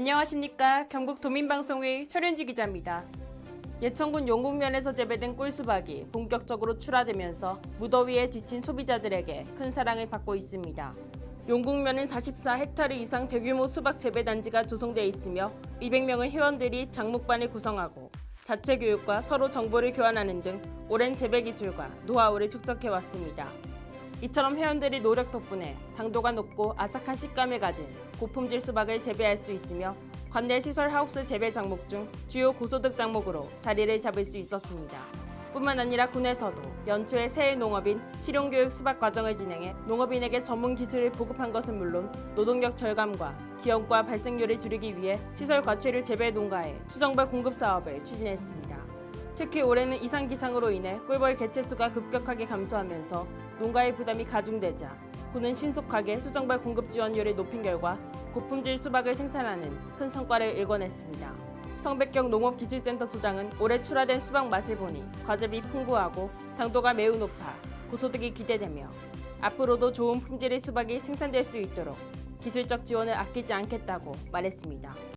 안녕하십니까. 경북 도민방송의 설현지 기자입니다. 예천군 용국면에서 재배된 꿀수박이 본격적으로 출하되면서 무더위에 지친 소비자들에게 큰 사랑을 받고 있습니다. 용국면은 44헥타르 이상 대규모 수박 재배 단지가 조성되어 있으며 200명의 회원들이 장목반을 구성하고 자체 교육과 서로 정보를 교환하는 등 오랜 재배 기술과 노하우를 축적해 왔습니다. 이처럼 회원들의 노력 덕분에 당도가 높고 아삭한 식감을 가진 고품질 수박을 재배할 수 있으며 관내 시설 하우스 재배 장목 중 주요 고소득 장목으로 자리를 잡을 수 있었습니다. 뿐만 아니라 군에서도 연초에 새해 농업인 실용교육 수박 과정을 진행해 농업인에게 전문 기술을 보급한 것은 물론 노동력 절감과 기업과 발생률을 줄이기 위해 시설 과체류 재배 농가에 수정벌 공급 사업을 추진했습니다. 특히 올해는 이상 기상으로 인해 꿀벌 개체 수가 급격하게 감소하면서 농가의 부담이 가중되자 군은 신속하게 수정벌 공급 지원율을 높인 결과 고품질 수박을 생산하는 큰 성과를 일궈냈습니다. 성백경 농업기술센터 소장은 올해 출하된 수박 맛을 보니 과즙이 풍부하고 당도가 매우 높아 고소득이 기대되며 앞으로도 좋은 품질의 수박이 생산될 수 있도록 기술적 지원을 아끼지 않겠다고 말했습니다.